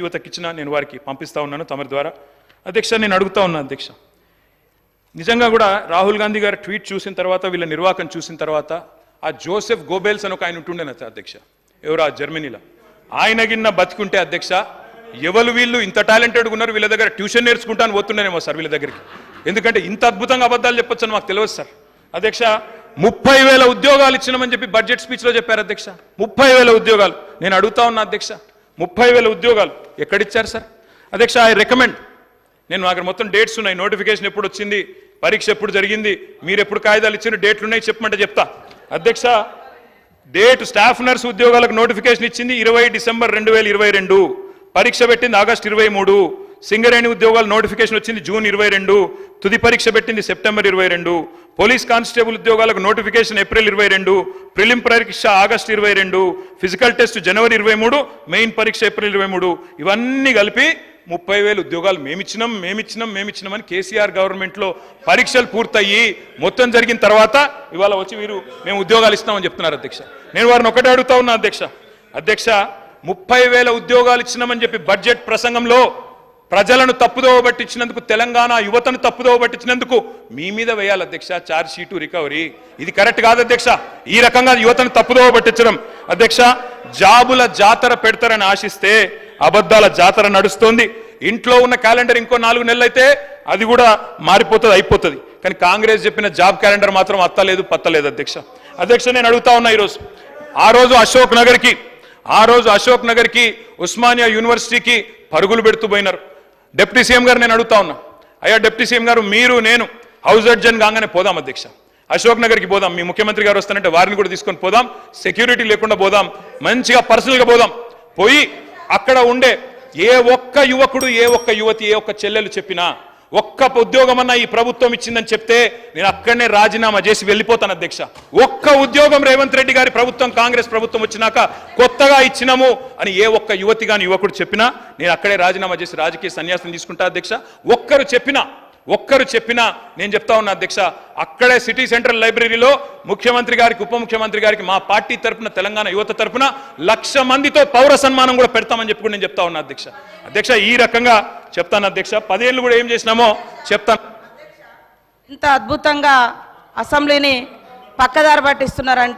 యువతకి ఇచ్చిన నేను వారికి పంపిస్తా ఉన్నాను తమరి ద్వారా. అధ్యక్ష నేను అడుగుతా ఉన్నా అధ్యక్ష. నిజంగా కూడా రాహుల్ గాంధీ గారు ట్వీట్ చూసిన తర్వాత వీళ్ళ నిర్వాహకం చూసిన తర్వాత ఆ జోసెఫ్ గోబెల్స్ అని ఒక ఆయన ఉంటుండే అధ్యక్ష? ఎవరు? ఆ జర్మనీలో. ఆయన గిన్న బతికుంటే అధ్యక్ష ఎవరు వీళ్ళు ఇంత టాలెంటెడ్గా ఉన్నారు వీళ్ళ దగ్గర ట్యూషన్ నేర్చుకుంటాను పోతుండేనేమో సార్ వీళ్ళ దగ్గరికి. ఎందుకంటే ఇంత అద్భుతంగా అబద్ధాలు చెప్పొచ్చని మాకు తెలియదు సార్. అధ్యక్ష ముప్పై వేల ఉద్యోగాలు ఇచ్చినామని చెప్పి బడ్జెట్ స్పీచ్లో చెప్పారు అధ్యక్ష. ముప్పై వేల ఉద్యోగాలు. నేను అడుగుతా ఉన్నా అధ్యక్ష. ముప్పై వేల ఉద్యోగాలు. ఎక్కడిచ్చారు సార్? అధ్యక్ష ఐ రికమెండ్. నేను అక్కడ మొత్తం డేట్స్ ఉన్నాయి. నోటిఫికేషన్ ఎప్పుడు వచ్చింది? పరీక్ష ఎప్పుడు జరిగింది? మీరు ఎప్పుడు కాగితాలు ఇచ్చిన డేట్లు ఉన్నాయి? చెప్పమంటే చెప్తా. అధ్యక్ష డేట్ స్టాఫ్ నర్స్ ఉద్యోగాలకు నోటిఫికేషన్ ఇచ్చింది ఇరవై డిసెంబర్ రెండు వేల ఇరవై రెండు. పరీక్ష పెట్టింది ఆగస్ట్ ఇరవై మూడు. సింగరేణి ఉద్యోగాలు నోటిఫికేషన్ వచ్చింది జూన్ ఇరవై రెండు. తుది పరీక్ష పెట్టింది సెప్టెంబర్ ఇరవై రెండు. పోలీస్ కానిస్టేబుల్ ఉద్యోగాలకు నోటిఫికేషన్ ఏప్రిల్ ఇరవై రెండు ప్రిలిం పరీక్ష ఆగస్టు ఇరవై రెండు ఫిజికల్ టెస్ట్ జనవరి ఇరవై మూడు మెయిన్ పరీక్ష ఏప్రిల్ ఇరవై మూడు. ఇవన్నీ కలిపి ముప్పై వేలు ఉద్యోగాలు మేమిచ్చినాం మేమిచ్చినాం మేమిచ్చినామని కేసీఆర్ గవర్నమెంట్లో పరీక్షలు పూర్తయ్యి మొత్తం జరిగిన తర్వాత ఇవాళ వచ్చి వీరు మేము ఉద్యోగాలు ఇస్తామని చెప్తున్నారు అధ్యక్ష. నేను వారిని ఒకటే అడుగుతా ఉన్నా అధ్యక్ష. అధ్యక్ష ముప్పై వేల ఉద్యోగాలు ఇచ్చినామని చెప్పి బడ్జెట్ ప్రసంగంలో ప్రజలను తప్పుదోవ పట్టించినందుకు తెలంగాణ యువతను తప్పుదోవ పట్టించినందుకు మీ మీద వేయాలి అధ్యక్ష చార్జ్ షీటు రికవరీ ఇది కరెక్ట్ కాదు అధ్యక్ష. ఈ రకంగా యువతను తప్పుదోవ పట్టించడం. అధ్యక్ష జాబుల జాతర పెడతారని ఆశిస్తే అబద్ధాల జాతర నడుస్తోంది. ఇంట్లో ఉన్న క్యాలెండర్ ఇంకో నాలుగు నెలలు అయితే అది కూడా మారిపోతుంది అయిపోతుంది. కానీ కాంగ్రెస్ చెప్పిన జాబ్ క్యాలెండర్ మాత్రం అత్తలేదు పత్తలేదు అధ్యక్ష. అధ్యక్ష నేను అడుగుతా ఉన్నా ఈరోజు. ఆ రోజు అశోక్ నగర్కి ఆ రోజు అశోక్ నగర్కి ఉస్మానియా యూనివర్సిటీకి పరుగులు పెడుతూ పోయినారు. డిప్యూటీ సీఎం గారు నేను అడుగుతా ఉన్నా. అయ్యా డిప్యూటీ సీఎం గారు మీరు నేను హౌస్ అడ్జన్ కాగానే పోదాం అధ్యక్ష. అశోక్ నగర్కి పోదాం. మీ ముఖ్యమంత్రి గారు వస్తానంటే వారిని కూడా తీసుకొని పోదాం. సెక్యూరిటీ లేకుండా పోదాం. మంచిగా పర్సనల్గా పోదాం. పోయి అక్కడ ఉండే ఏ ఒక్క యువకుడు ఏ ఒక్క యువతి ఏ ఒక్క చెల్లెలు చెప్పినా ఒక్క ఉద్యోగం అన్న ఈ ప్రభుత్వం ఇచ్చిందని చెప్తే నేను అక్కడనే రాజీనామా చేసి వెళ్ళిపోతాను అధ్యక్ష. ఒక్క ఉద్యోగం రేవంత్ రెడ్డి గారి ప్రభుత్వం కాంగ్రెస్ ప్రభుత్వం వచ్చినాక కొత్తగా ఇచ్చినాము అని ఏ ఒక్క యువతి గాని యువకుడు చెప్పినా నేను అక్కడే రాజీనామా చేసి రాజకీయ సన్యాసం తీసుకుంటా అధ్యక్ష. ఒక్కరు చెప్పినా ఒక్కరు చెప్పినా నేను చెప్తా ఉన్నా అధ్యక్ష అక్కడే సిటీ సెంట్రల్ లైబ్రరీలో ముఖ్యమంత్రి గారికి ఉప ముఖ్యమంత్రి గారికి మా పార్టీ తరపున తెలంగాణ యువత తరపున లక్ష మందితో పౌర సన్మానం కూడా పెడతామని చెప్పి కూడా నేను చెప్తా ఉన్నా అధ్యక్ష. అధ్యక్ష ఈ రకంగా చెప్తాను అధ్యక్ష. పదేళ్ళు కూడా ఏం చేసినామో చెప్తాను. ఇంత అద్భుతంగా అసెంబ్లీని పక్కదారి పట్టిస్తున్నారంటే